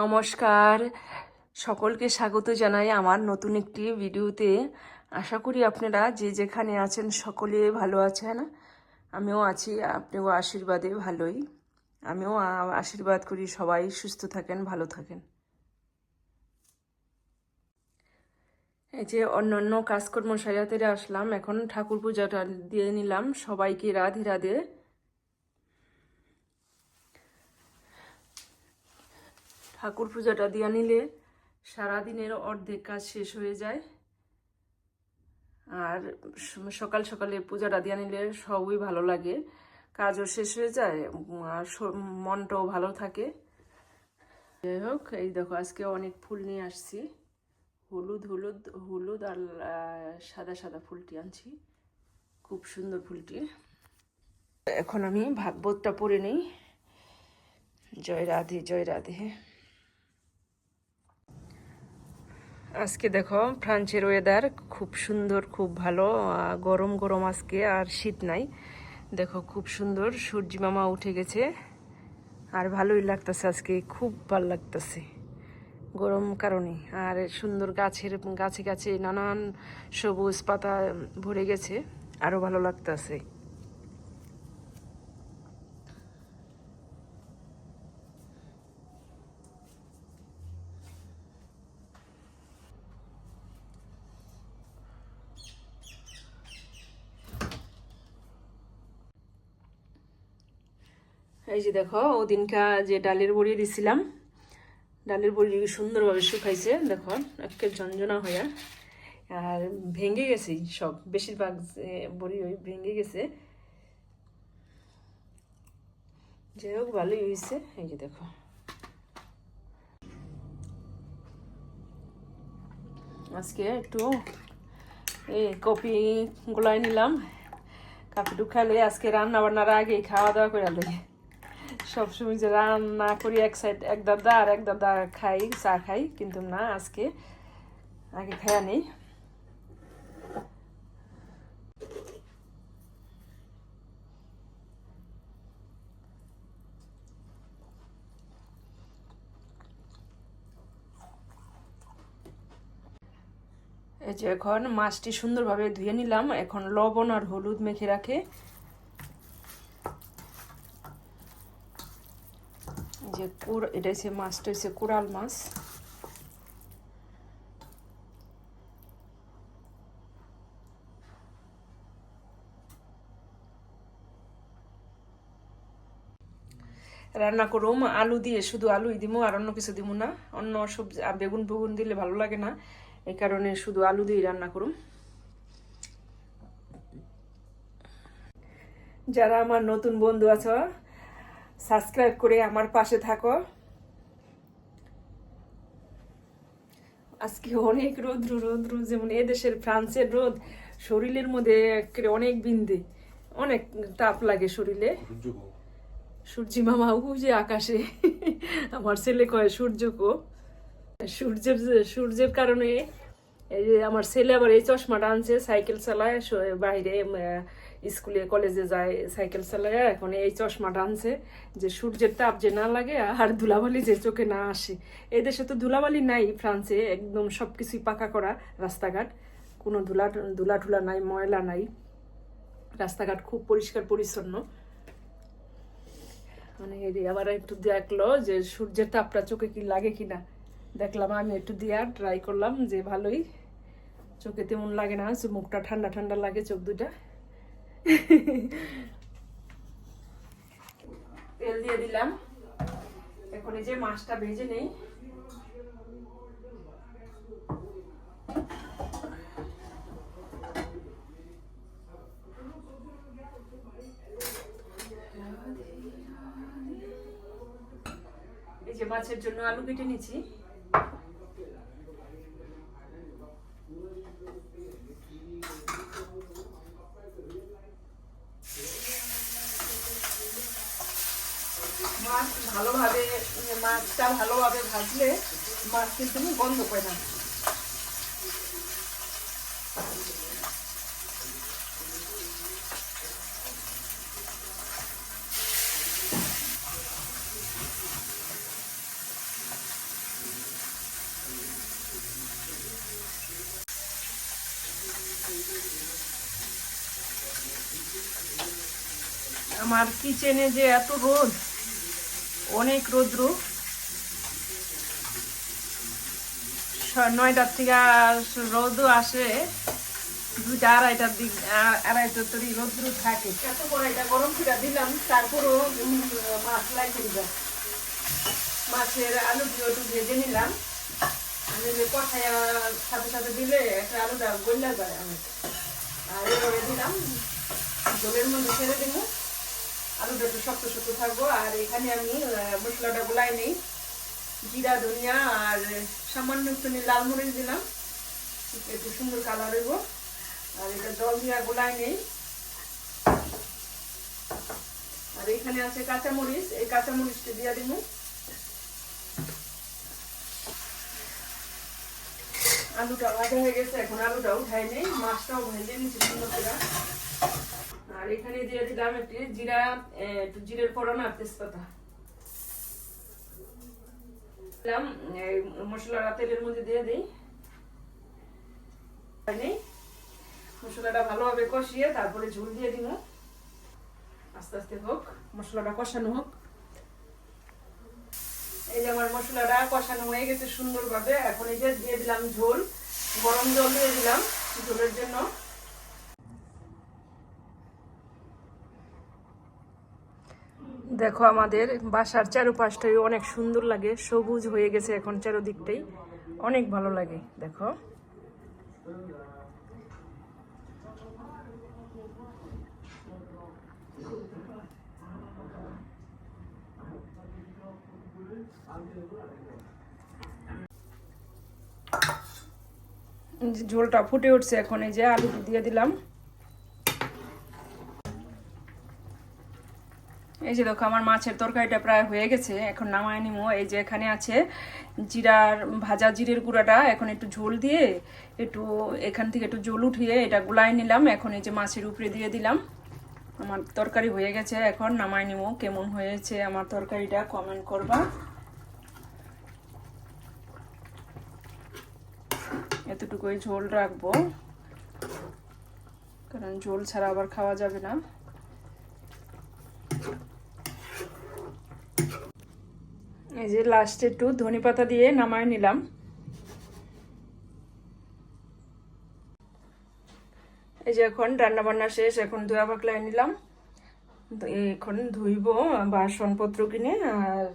নমস্কার। সকলকে স্বাগত জানাই আমার নতুন একটি ভিডিওতে। আশা করি আপনারা যে যেখানে আছেন সকলে ভালো আছেন। আমিও আছি, আপনিও আশীর্বাদে ভালোই। আমিও আশীর্বাদ করি সবাই সুস্থ থাকেন, ভালো থাকেন। এই যে অন্য অন্য কাজকর্ম সাজাতে আসলাম, এখন ঠাকুর পূজাটা দিয়ে নিলাম। সবাইকে রাধে রাধে। ঠাকুর পূজাটা দিয়ে নিলে সারাদিনের অর্ধেক কাজ শেষ হয়ে যায়। আর সকাল সকালে পূজাটা দিয়ে নিলে সবই ভালো লাগে। কাজও শেষ হয়ে যায় আর মনটাও ভালো থাকে। যাই হোক, এই দেখো, আজকে অনেক ফুল নিয়ে আসছি। হলুদ হলুদ হলুদ আর সাদা সাদা ফুলটি আনছি। খুব সুন্দর ফুলটি। এখন আমি ভাগবতটা পরে নিই। জয় রাধে জয় রাধে। আজকে দেখো, ফ্রান্সের ওয়েদার খুব সুন্দর, খুব ভালো গরম গরম আজকে, আর শীত নাই। দেখো, খুব সুন্দর, সূর্যি মামা উঠে গেছে। আর ভালোই লাগতেছে আজকে, খুব ভালো লাগতেছে। গরম কারণে। আর সুন্দর গাছের, গাছে গাছে নানান সবুজ পাতা ভরে গেছে আরও ভালো লাগতেছে। এই যে দেখো, ওদিনকা যে ডালের বড়ি দিছিলাম, ডালের বড়ি সুন্দরভাবে শুকাইছে, দেখো একের ঝঞ্ঝনা হইয়া। আর ভেঙে গেছে সব, বেশিরভাগ বড়ি ওই ভেঙে গেছে। যাই হোক, ভালোই হয়েছে এই যে দেখো। আজকে একটু এই কপি গুলাই নিলাম, কাপি খাইলে আজকে রান্না বান্নার আগেই খাওয়া দাওয়া করে লই। সবসময় যে রান্না করি, এক সাইড এক দাদা আর এক দাদা খাই, চা খাই, কিন্তু না আজকে। আগে খায়া নেই। এই যে এখন মাছটি সুন্দরভাবে ধুয়ে নিলাম। এখন লবণ আর হলুদ মেখে রাখে এই যে কুর এটা হচ্ছে মাছটা হচ্ছে কোরাল মাছ রান্না করুম, আলু দিয়ে শুধু আলুই দিমু, আর অন্য কিছু দিমু না। অন্য সবজি বেগুন বেগুন দিলে ভালো লাগে না। এই কারণে শুধু আলু দিয়ে রান্না করুম। যারা আমার নতুন বন্ধু আছো সাবস্ক্রাইব করে আমার পাশে থাকো। আজকে অনেক রোদ্র রোদ্র যেমন এদেশের ফ্রান্সের রোদ শরীরের মধ্যে অনেক বিন্দে অনেক তাপ লাগে শরীরে। সূর্যি মামা ওই যে আকাশে আমার ছেলে কয় সূর্যকো সূর্যের সূর্যের কারণে এই যে আমার ছেলে আবার এই চশমাটা আনছে সাইকেল চালায় বাইরে স্কুলে, কলেজে যায়, সাইকেল চালায়, এখন এই চশমাটা আনছে যে সূর্যের তাপ যে না লাগে আর ধুলাবালি যে চোখে না আসে। এই দেশে তো ধুলাবালি নাই, ফ্রান্সে একদম সব কিছুই পাকা করা রাস্তাঘাট। কোনো ধুলা ধুলা টুলা নাই, ময়লা নাই। রাস্তাঘাট খুব পরিষ্কার, পরিচ্ছন্ন। মানে আবার একটু দেখল যে সূর্যের তাপটা চোখে কি লাগে কি না দেখলাম আমি একটু দিয়া ট্রাই করলাম যে ভালোই। চোখে তেমন লাগে না মুখটা ঠান্ডা ঠান্ডা লাগে চোখ দুটা তেল দিয়ে দিলাম। এখন এই যে মাছটা ভেজে নেই। এই যে মাছের জন্য আলু কেটে নিচ্ছি। মাছ ভালোভাবে মানে মাছটা ভালোভাবে ভাজলে মাছ কিন্তু গন্ধ পায় না। আমার কিচেনে যে এত রোদ অনেক রৌদ্র। নয়টার থেকে রোদও আসে দুইটা আড়াইটার দিক আড়াইটার তরি রোদ্র থাকে। এত কড়াইটা গরম করে দিলাম, তারপরও মাছ লাগিয়ে দিলাম মাছের আলু দিয়ে একটু ভেজে নিলাম। আমি যে কষায় সাথে সাথে দিলে একটা আলুটা গল্লা যায় অনেক আর এভাবে দিলাম, জলের মধ্যে ছেড়ে দিব আলুটা একটু শক্ত শক্ত থাকব, আর এখানে আমি মশলাটা গোলাই নেই। জিরা, ধনিয়া, আর সামান্য একটু লাল মরিচ দিলাম। একটু সুন্দর কালার হইব। আর এটা জল দিয়া গোলাই নেই। আর এখানে আছে কাঁচামরিচ। এই কাঁচামরিচটা দিয়া দিব। আলুটা ভাজা হয়ে গেছে, এখন আলুটা উঠাই নেই। মাছটাও ভেজে নিচ্ছি সুন্দর করে। আর এখানে দিয়ে দিলাম একটি জিরা একটু জিরের ফোড়ন আর তেজপাতা। দিলাম মশলাটা তেলের মধ্যে দিয়ে দিই। মশলাটা ভালোভাবে কষিয়ে তারপরে ঝোল দিয়ে দিব। আস্তে আস্তে হোক, মশলাটা কষানো হোক। এই যে আমার মশলাটা কষানো হয়ে গেছে সুন্দরভাবে। এখন এই যে দিয়ে দিলাম ঝোল, গরম জল দিয়ে দিলাম ঝোলের জন্য। দেখো আমাদের বাসার চারপাশটাই অনেক সুন্দর লাগে, সবুজ হয়ে গেছে এখন চারোদিকটাই। অনেক ভালো লাগে, দেখো। ঝোলটা ফুটে উঠছে এখন, এই যে আলু দিয়ে দিলাম। এই যে দেখো, আমার মাছের তরকারিটা প্রায় হয়ে গেছে, এখন নামায় নিমো। এই যে এখানে আছে জিরার ভাজা জিরের গুঁড়াটা, এখন একটু ঝোল দিয়ে একটু এখান থেকে একটু জল উঠিয়ে এটা গুলাই নিলাম। এখন এই যে মাছের উপরে দিয়ে দিলাম। আমার তরকারি হয়ে গেছে, এখন নামায় নিমো। কেমন হয়েছে আমার তরকারিটা কমেন্ট করবা। এতটুকুই ঝোল রাখব, কারণ ঝোল ছাড়া আবার খাওয়া যাবে না। এই যে লাস্টে একটু ধনে পাতা দিয়ে নামায় নিলাম। এই যে এখন রান্না বান্না শেষ, এখন ধোয়া পাকলাই নিলাম। এখন ধুইব বাসনপত্র কিনে, আর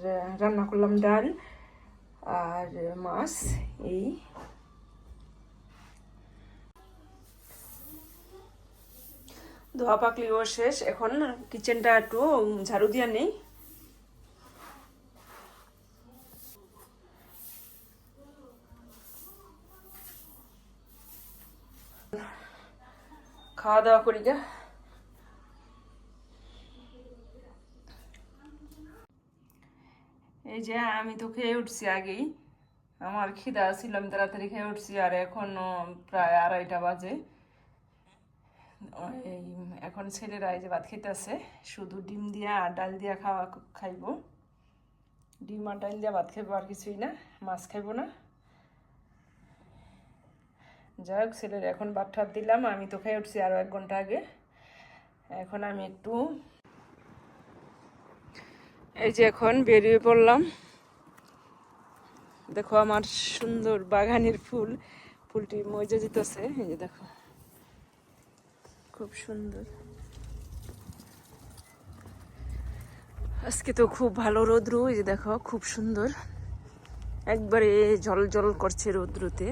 রান্না করলাম ডাল আর মাছ, এই। ধোয়া পাকলিও শেষ, এখন কিচেনটা একটু ঝাড়ু দিয়া নেই। খাওয়া দাওয়া করি গা এই যে আমি তো খেয়ে উঠছি আগেই আমার খিদা ছিল আমি তাড়াতাড়ি খেয়ে উঠছি আর এখনও প্রায় আড়াইটা বাজে এখন ছেলেরা এই যে ভাত খেতেছে শুধু ডিম দিয়া আর ডাল দিয়া খাওয়া খাইবো ডিম আর ডাল দিয়া ভাত খাইবো আর কিছুই না মাছ খাইবো না যাই হোক ছেলের এখন ঠাত দিলাম, আমি তো খেয়ে উঠছি আরও এক ঘণ্টা আগে। এখন আমি একটু এই যে এখন বেরিয়ে পড়লাম। দেখো আমার সুন্দর বাগানের ফুল, ফুলটি মজা জিতেছে এই যে দেখো। খুব সুন্দর। আজকে তো খুব ভালো রৌদ্র, এই যে দেখো, খুব সুন্দর। একবারে জল জল করছে রৌদ্রতে।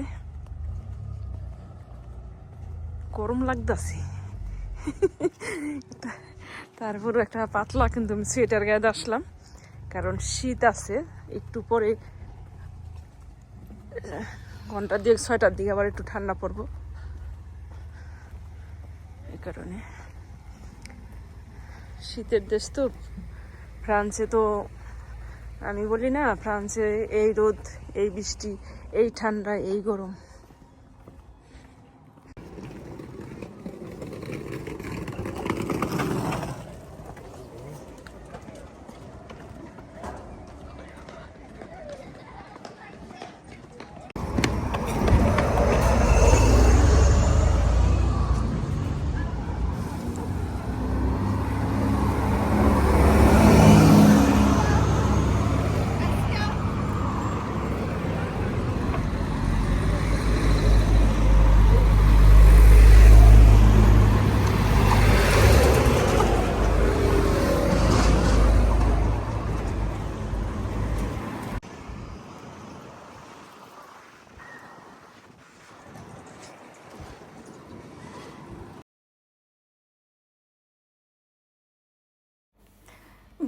গরম লাগতেছে। তারপর একটা পাতলা কিন্তু আমি সোয়েটার গায়ে আসলাম, কারণ শীত আছে, একটু পরে, ঘণ্টা দিয়ে ছয়টার দিকে আবার একটু ঠান্ডা পড়ব। এই কারণে। শীতের দেশ তো, ফ্রান্সে তো, আমি বলি না, ফ্রান্সে এই রোদ, এই বৃষ্টি, এই ঠান্ডা, এই গরম।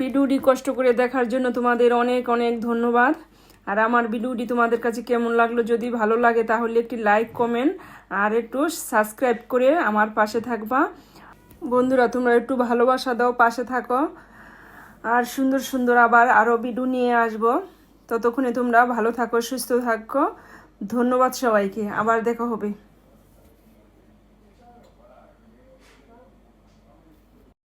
ভিডিওটি কষ্ট করে দেখার জন্য তোমাদের অনেক অনেক ধন্যবাদ। আর আমার ভিডিওটি তোমাদের কাছে কেমন লাগল যদি ভালো লাগে তাহলে একটি লাইক, কমেন্ট আর একটু সাবস্ক্রাইব করে আমার পাশে থাকবা। বন্ধুরা, তোমরা একটু ভালোবাসা দাও, পাশে থাকো। আর সুন্দর সুন্দর আবার আরও ভিডিও নিয়ে আসব। ততক্ষণে তোমরা ভালো থাকো, সুস্থ থাকো। ধন্যবাদ সবাইকে। আবার দেখা হবে।